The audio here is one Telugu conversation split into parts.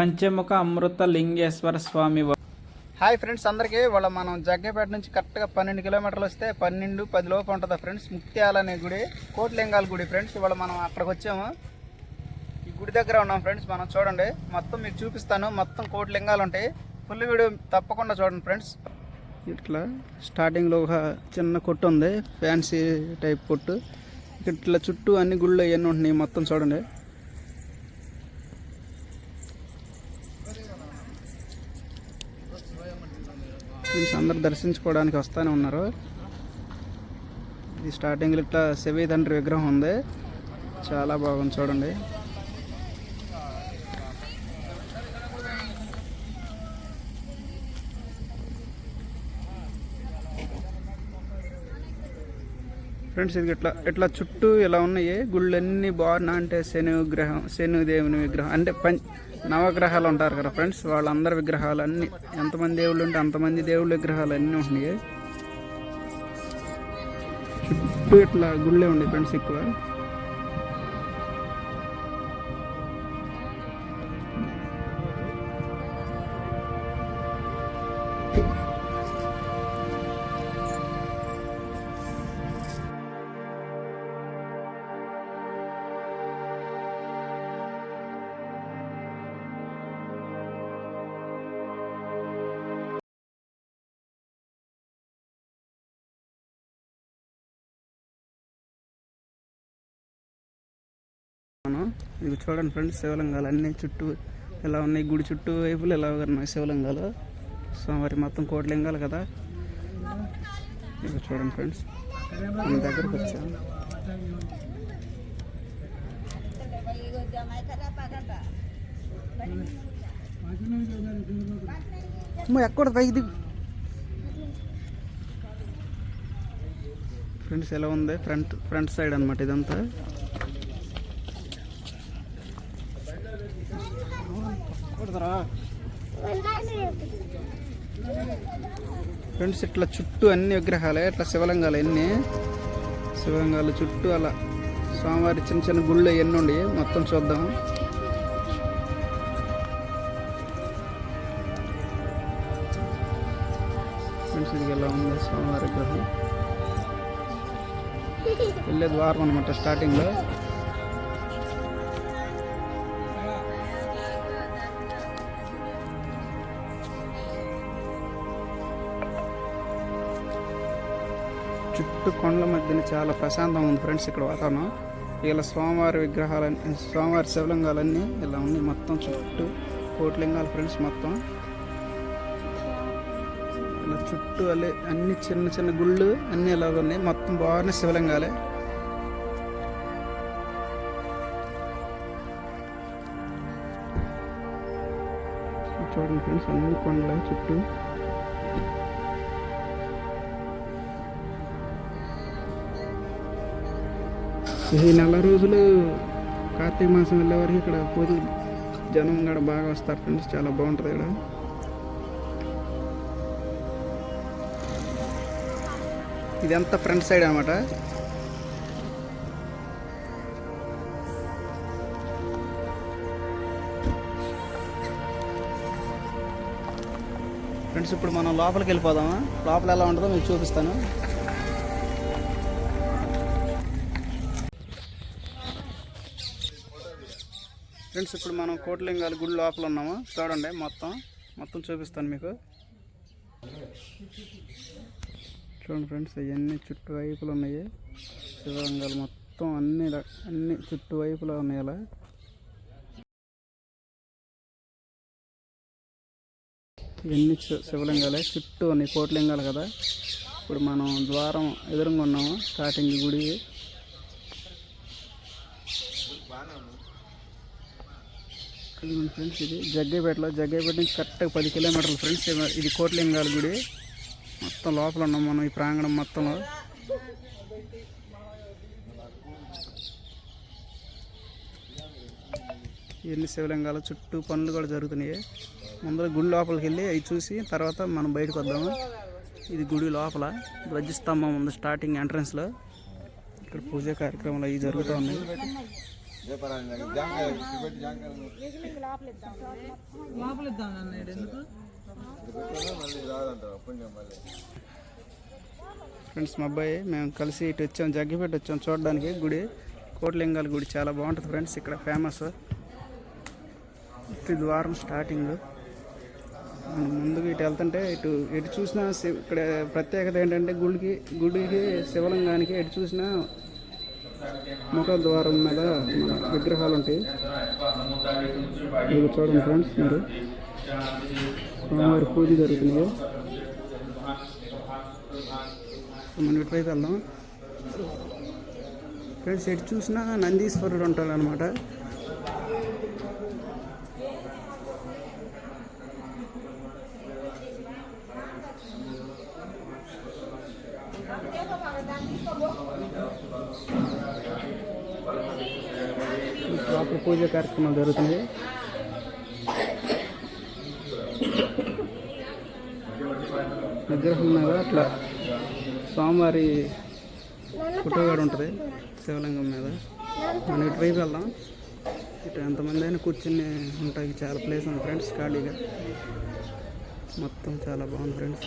పంచముఖ అమృత లింగేశ్వర స్వామి హాయ్ ఫ్రెండ్స్ అందరికీ వాళ్ళ మనం జగ్గేపేట నుంచి కరెక్ట్గా పన్నెండు కిలోమీటర్లు వస్తే పన్నెండు పది లోపు ఉంటుందా ఫ్రెండ్స్ ముక్త్యాల అనే గుడి కోట్లింగాల గుడి ఫ్రెండ్స్. ఇవాళ మనం అక్కడికి వచ్చాము. ఈ గుడి దగ్గర ఉన్నాం ఫ్రెండ్స్ మనం చూడండి. మొత్తం మీకు చూపిస్తాను. మొత్తం కోట్లింగాలు ఉంటాయి. ఫుల్ వీడియో తప్పకుండా చూడండి ఫ్రెండ్స్. ఇట్లా స్టార్టింగ్లో ఒక చిన్న కొట్టు ఉంది ఫ్యాన్సీ టైప్ కొట్టు. ఇట్లా చుట్టూ అన్ని గుళ్ళు అవన్నీ ఉంటున్నాయి మొత్తం చూడండి. ఫ్రెండ్స్ అందరు దర్శించుకోవడానికి వస్తూనే ఉన్నారు. ఇది స్టార్టింగ్లో ఇట్లా సెవీ తండ్రి విగ్రహం ఉంది. చాలా బాగుంది చూడండి. ఫ్రెండ్స్ ఇది ఇట్లా ఇట్లా చుట్టూ ఇలా ఉన్నాయి? గుళ్ళన్నీ బాగున్నా అంటే శని విగ్రహం శని దేవుని విగ్రహం అంటే పం నవగ్రహాలు ఉంటారు కదా ఫ్రెండ్స్ వాళ్ళందరి విగ్రహాలు అన్ని ఎంతమంది దేవుళ్ళు ఉంటే అంతమంది దేవుళ్ళ విగ్రహాలు అన్నీ ఉంటున్నాయి. చుట్టూ ఇట్లా గుళ్ళే ఉన్నాయి ఫ్రెండ్స్ ఎక్కువ. మనం ఇది చూడండి ఫ్రెండ్స్ శివలింగాలు అన్ని చుట్టూ ఇలా ఉన్నాయి గుడి చుట్టూ వైపులు ఇలా ఉన్నాయి శివలింగాలు. సో మరి మొత్తం కోటలింగాలు కదా. ఇది చూడండి ఫ్రెండ్స్ మన దగ్గరకు వచ్చాము ఎక్కడ పైకి ఫ్రెండ్స్ ఎలా ఉంది? ఫ్రంట్ ఫ్రంట్ సైడ్ అనమాట ఇదంతా. ఫ్రెండ్స్ ఇట్లా చుట్టూ అన్ని విగ్రహాలే ఇట్లా శివలింగాలు ఎన్ని? శివలింగాలు చుట్టూ అలా. స్వామివారి చిన్న చిన్న గుళ్ళు ఎన్ని ఉండి మొత్తం చూద్దాం. ఫ్రెండ్స్ ఇది ఎలా ఉంది? స్వామివారి గ్రహం వెళ్ళే ద్వారం అనమాట స్టార్టింగ్లో చుట్టూ కొండల మధ్యన చాలా ప్రశాంతంగా ఉంది ఫ్రెండ్స్ ఇక్కడ వాతావరణం. ఇలా స్వామివారి విగ్రహాలన్నీ స్వామివారి శివలింగాలన్నీ ఇలా ఉన్నాయి. మొత్తం చుట్టూ కోటిలింగాలు ఫ్రెండ్స్ మొత్తం. ఇలా చుట్టూ అల్లే అన్ని చిన్న చిన్న గుళ్ళు అన్నీ ఇలాగ ఉన్నాయి. మొత్తం బాగున్నాయి శివలింగాలే. చూడండి ఫ్రెండ్స్ అన్ని కొండలే చుట్టూ ఈ నెల రోజులు కార్తీక మాసం వెళ్ళే వరకు ఇక్కడ పూజలు జనం కూడా బాగా వస్తారు ఫ్రెండ్స్ చాలా బాగుంటుంది ఇక్కడ. ఇదంతా ఫ్రంట్ సైడ్ అనమాట ఫ్రెండ్స్ ఇప్పుడు మనం లోపలికి వెళ్ళిపోదామా? లోపల ఎలా ఉంటుందో మీకు చూపిస్తాను. ఫ్రెండ్స్ ఇప్పుడు మనం కోటలింగాలు గుడి లోపల ఉన్నాము. చూడండి మొత్తం. మొత్తం చూపిస్తాను మీకు. చూడండి ఫ్రెండ్స్ ఇవన్నీ చుట్టూ వైపులు ఉన్నాయి. శివలింగాలు మొత్తం అన్ని అన్ని చుట్టూ వైపులా ఉన్నాయి అలా. ఇవన్నీ శివలింగాలే. చుట్టూ ఉన్నాయి కోటలింగాలు కదా. ఇప్పుడు మనం ద్వారం ఎదురుగా ఉన్నాము. స్టార్టింగ్ గుడి. ఇదిగోండి ఫ్రెండ్స్ ఇది. జగ్గేపేటలో జగ్గేపేట నుంచి కరెక్ట్గా పది కిలోమీటర్లు ఫ్రెండ్స్ ఇది- కోట్లింగాల గుడి. మొత్తం లోపల ఉన్నాం మనం ఈ ప్రాంగణం మొత్తంలో ఎన్ని శివలింగాలు చుట్టూ పనులు కూడా జరుగుతున్నాయి. ముందర గుడి లోపలికి వెళ్ళి అవి చూసి తర్వాత మనం బయటకు వద్దాము. ఇది గుడి లోపల. ధ్వజస్తంభం ఉంది స్టార్టింగ్ ఎంట్రన్స్లో ఇక్కడ పూజా కార్యక్రమాలు అవి జరుగుతూ ఉన్నాయి. లోపలిద్దాం. అన్నాడు ఎందుకు? ఫ్రెండ్స్ మా అబ్బాయి మేము కలిసి ఇటు వచ్చాం జగ్గిపేట వచ్చాం చూడడానికి. గుడి కోట్లింగాల గుడి చాలా బాగుంటుంది ఫ్రెండ్స్ ఇక్కడ ఫేమస్ ఇటు ద్వారం స్టార్టింగ్ ముందుకు ఇటు వెళ్తుంటే ఇటు ఎటు చూసినా ఇక్కడ ప్రత్యేకత ఏంటంటే గుడికి గుడికి శివలింగానికి ఎటు చూసినా ముఖద్వారం మీద మన విగ్రహాలు ఉంటాయి ఇది చూడండి ఫ్రెండ్స్ మీరు. స్వామివారి పూజ జరుగుతుంది. మనం ఇటువైపు వెళ్దాం? ఫ్రెండ్స్ ఎటు చూసినా నందీశ్వరుడు ఉంటాడు అనమాట లోపల పూజ కార్యక్రమాలు జరుగుతుంది విగ్రహం మీద అట్లా స్వామివారి ఫోటో కూడా ఉంటుంది శివలింగం మీద. మనం ఇటు వైపు వెళ్దాం. ఇటు ఎంతమంది అయినా కూర్చుని ఉంటాయి. చాలా ప్లేస్ ఉంది ఫ్రెండ్స్ ఖాళీగా. మొత్తం చాలా బాగుంది ఫ్రెండ్స్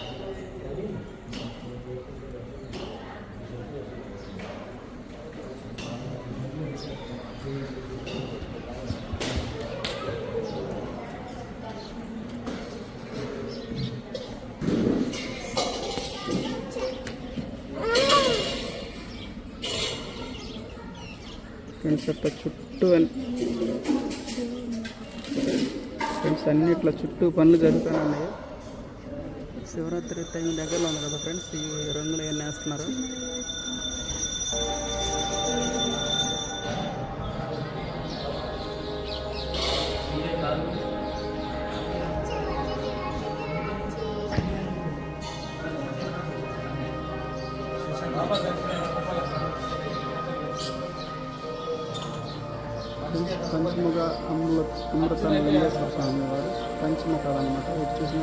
ఫ్రెండ్స్ అట్లా చుట్టూ ఫ్రెండ్స్ అన్నీ ఇట్లా చుట్టూ పనులు జరుగుతున్నాయి శివరాత్రి టైం దగ్గరలో ఉంది కదా ఫ్రెండ్స్ ఈ రంగులు ఏం వేస్తున్నారు? పంచముఖ అమృత అమృత వెంకటేశ్వర స్వామి వారు పంచముఖాలు అనమాట ఇటు చూసిన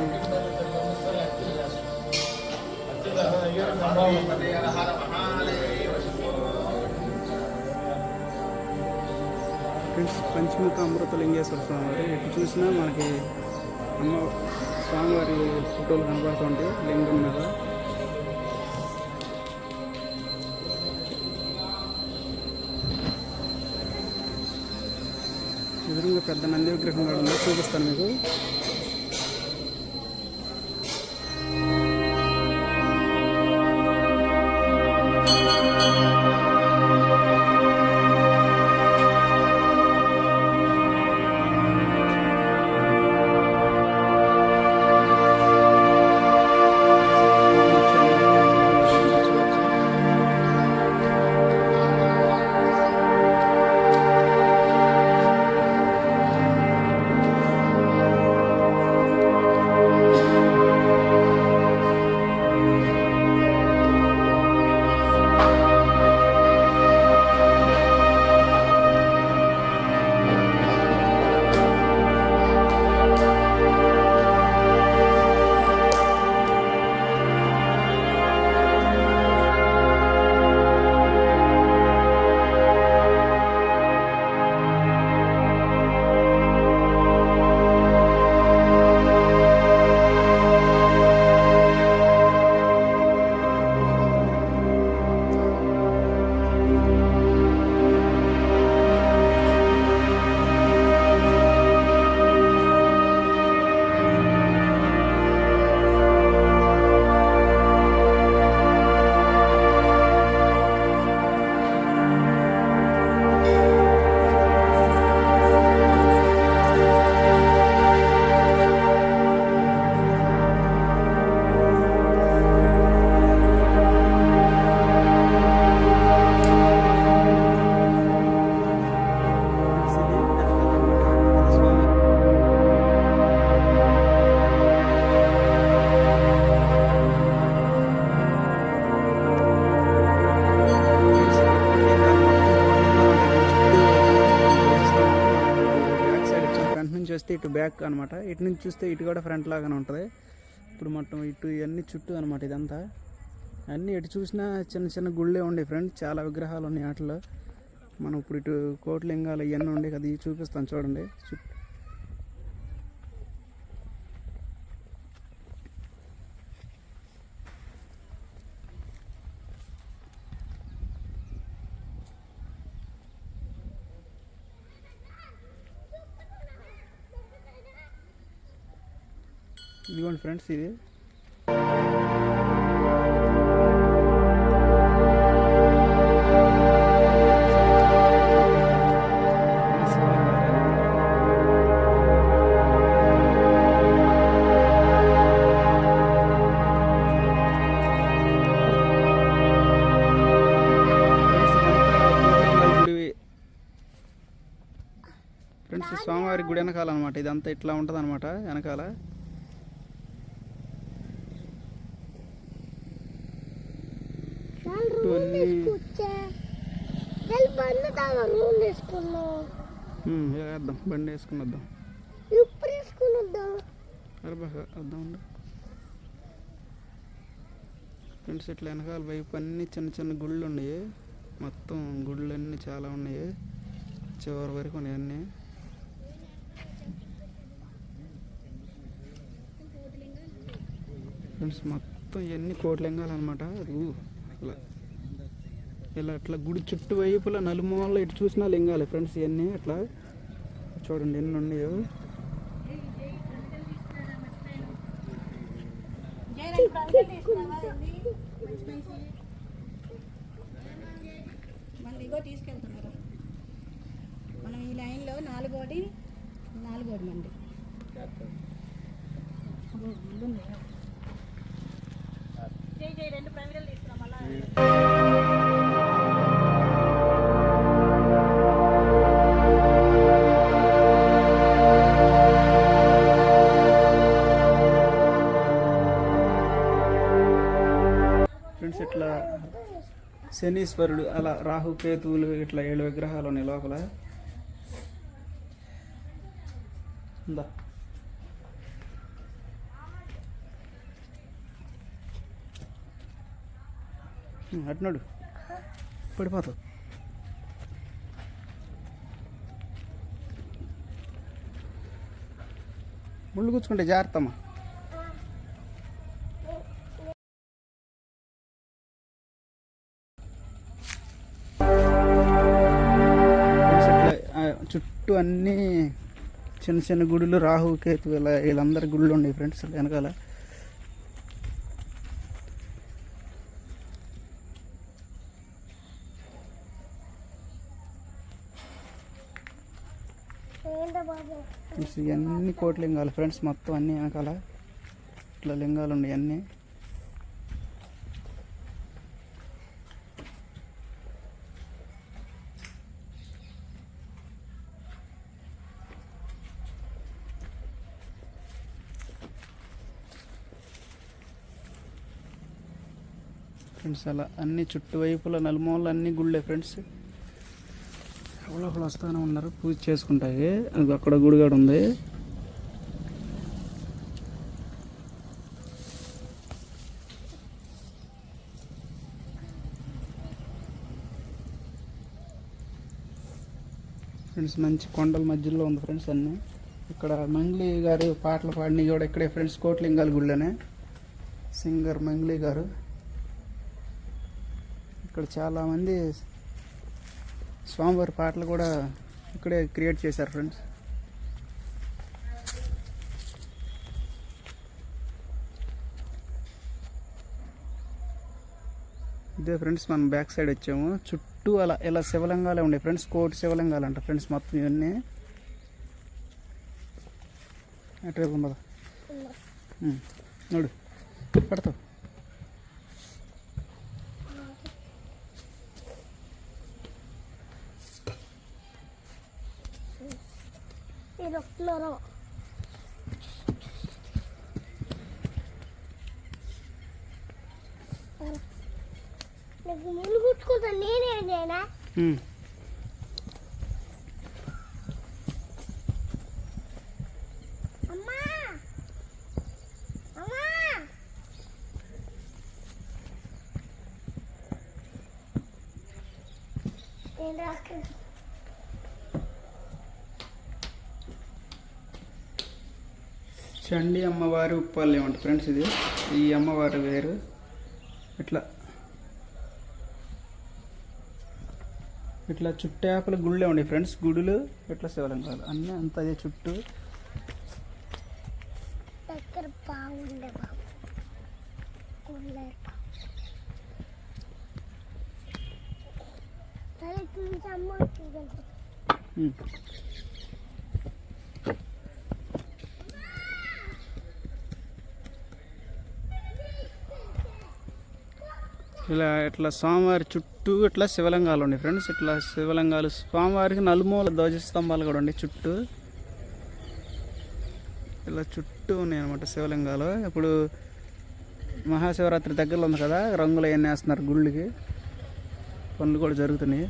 ఫ్రెండ్స్ పంచముఖ అమృత లింగేశ్వర స్వామి వారు ఎటు చూసినా మనకి అమ్మ స్వామివారి ఫోటోలు కనబడుతుంటాయి. లింగం మీద. ఎదురుగా పెద్ద నంది విగ్రహం కూడా ఉంది చూపిస్తాను మీకు. ఇటు బ్యాక్ అనమాట ఇటు నుంచి చూస్తే ఇటు కూడా ఫ్రంట్ లాగానే ఉంటుంది. ఇప్పుడు మొత్తం ఇటు ఇవన్నీ చుట్టూ అనమాట ఇదంతా. అన్నీ ఎటు చూసినా చిన్న చిన్న గుళ్ళే ఉండే ఫ్రెండ్స్. చాలా విగ్రహాలు ఉన్నాయి వాటిలో మనం ఇప్పుడు ఇటు కోట్లింగాలు ఇవన్నీ ఉండే కదా ఇవి చూపిస్తాను చూడండి. చుట్టూ ఇదిగోండి ఫ్రెండ్స్ ఇది. ఫ్రెండ్స్ స్వామివారి గుడి వెనకాల అనమాట ఇదంతా ఇట్లా ఉంటుంది అనమాట వెనకాల చుట్టూ అన్ని బండి తాగా రూమ్ తీసుకున్నాం ఉమ్, ఇలా వేద్దాం బండి వేసుకుని వద్దాం. ఇప్పుడు వేసుకుని వద్దాం? అరే బాగా వద్దాం. ఫ్రెండ్స్ ఇట్లా వెనకాల వైపు అన్ని చిన్న చిన్న గుళ్ళు ఉన్నాయి. మొత్తం గుళ్ళు అన్నీ చాలా ఉన్నాయి. చివరి వరకు ఉన్నాయి అన్నీ. ఫ్రెండ్స్ మొత్తం ఇవన్నీ కోట్లింగాలు అనమాట ఇలా ఇలా ఇట్లా గుడి చుట్టూ వైపులా నలుమూలలో ఇటు చూసినా లింగాలి. ఫ్రెండ్స్ ఇవన్నీ అట్లా చూడండి ఎన్ని ఉన్నాయో. మళ్ళీ ఇగో తీసుకెళ్తున్నారు. మనం ఈ లైన్లో నాలుగోటి నాలుగోటి మంది ఫ్రెండ్స్ శనీశ్వరుడు అలా రాహు కేతువులు ఇట్లా ఏడు విగ్రహాలు ఉన్నాయి లోపల. ఉందా? అట్నాడు పడిపోతావు. ముళ్ళు కూర్చుకుంటే జాగ్రత్తమ్మా. చుట్టూ అన్నీ చిన్న చిన్న గుడులు రాహు కేతు ఇలా వీళ్ళందరి గుళ్ళు ఉన్నాయి ఫ్రెండ్స్ వెనకాల. ఫ్రెండ్స్ ఇవన్నీ కోటి లింగాలు ఫ్రెండ్స్ మొత్తం అన్ని వెనకాల. ఇట్లా లింగాలు ఉన్నాయి అన్నీ. ఫ్రెండ్స్ అలా. అన్ని చుట్టువైపుల నలుమూలలు అన్ని గుళ్ళే ఫ్రెండ్స్ ఎవరొకరు వస్తూనే ఉన్నారు. పూజ చేసుకుంటాయి. అది అక్కడ గుడి కూడా ఉంది. ఫ్రెండ్స్ మంచి కొండల మధ్యలో ఉంది ఫ్రెండ్స్ అన్నీ. ఇక్కడ మంగ్లీ గారు పాటలు పాడినవి కూడా ఇక్కడే ఫ్రెండ్స్ కోట్లింగాల గుళ్ళనే. సింగర్ మంగ్లీ గారు. ఇక్కడ చాలామంది స్వామివారి పాటలు కూడా ఇక్కడే క్రియేట్ చేశారు ఫ్రెండ్స్. ఇదే ఫ్రెండ్స్ మనం బ్యాక్ సైడ్ వచ్చాము. చుట్టూ అలా ఇలా శివలింగాలే ఉండే ఫ్రెండ్స్ కోటి శివలింగాలు అంట ఫ్రెండ్స్ మొత్తం ఇవన్నీ. అటువైపు ఉందా? నోడు పడతావు. వస్తున్నారు నీకు ముందు కూర్చుకుంటా నేనే నేనా ఉమ్. అమ్మా! అమ్మా! నేను రాసుకుంటా చండి అమ్మవారి ఉప్పల్యం అంట ఫ్రెండ్స్ ఇది. ఈ అమ్మవారి వేరు. ఇట్లా. ఇట్లా చుట్టేపల గుళ్ళే ఉండే ఫ్రెండ్స్. గుడులు ఇట్లా శివలింగాలు అన్నీ అంత అదే చుట్టూ. ఇలా ఇట్లా స్వామివారి చుట్టూ ఇట్లా శివలింగాలు ఉన్నాయి ఫ్రెండ్స్ ఇట్లా శివలింగాలు స్వామివారికి నలుమూల ధ్వజస్తంభాలు కూడా ఉన్నాయి చుట్టూ. ఇలా చుట్టూ ఉన్నాయి అనమాట శివలింగాలు. ఇప్పుడు మహాశివరాత్రి దగ్గరలో ఉంది కదా రంగులు అవన్నీ వేస్తున్నారు గుళ్ళకి. పనులు కూడా జరుగుతున్నాయి.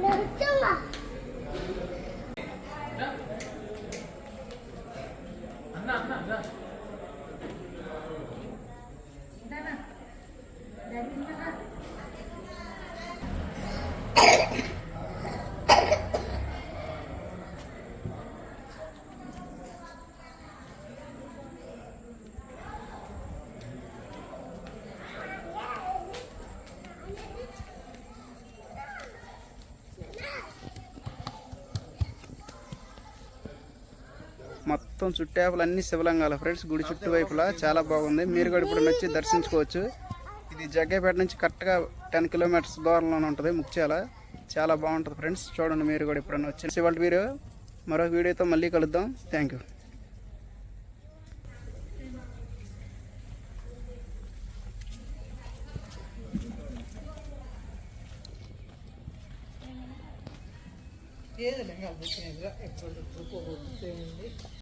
Let's go. మొత్తం చుట్టేపలు అన్ని శివలింగాలు. ఫ్రెండ్స్ గుడి చుట్టూ వైపులా చాలా బాగుంది. మీరు కూడా ఇప్పుడు వచ్చి దర్శించుకోవచ్చు. ఇది జగ్గేపేట నుంచి కరెక్ట్గా టెన్ కిలోమీటర్స్ దూరంలోనే ఉంటుంది ముఖ్యాల చాలా బాగుంటుంది ఫ్రెండ్స్ చూడండి మీరు కూడా ఎప్పుడన్నా వచ్చి. ఇవాళ వీడియో మరొక వీడియోతో మళ్ళీ కలుద్దాం. Thank you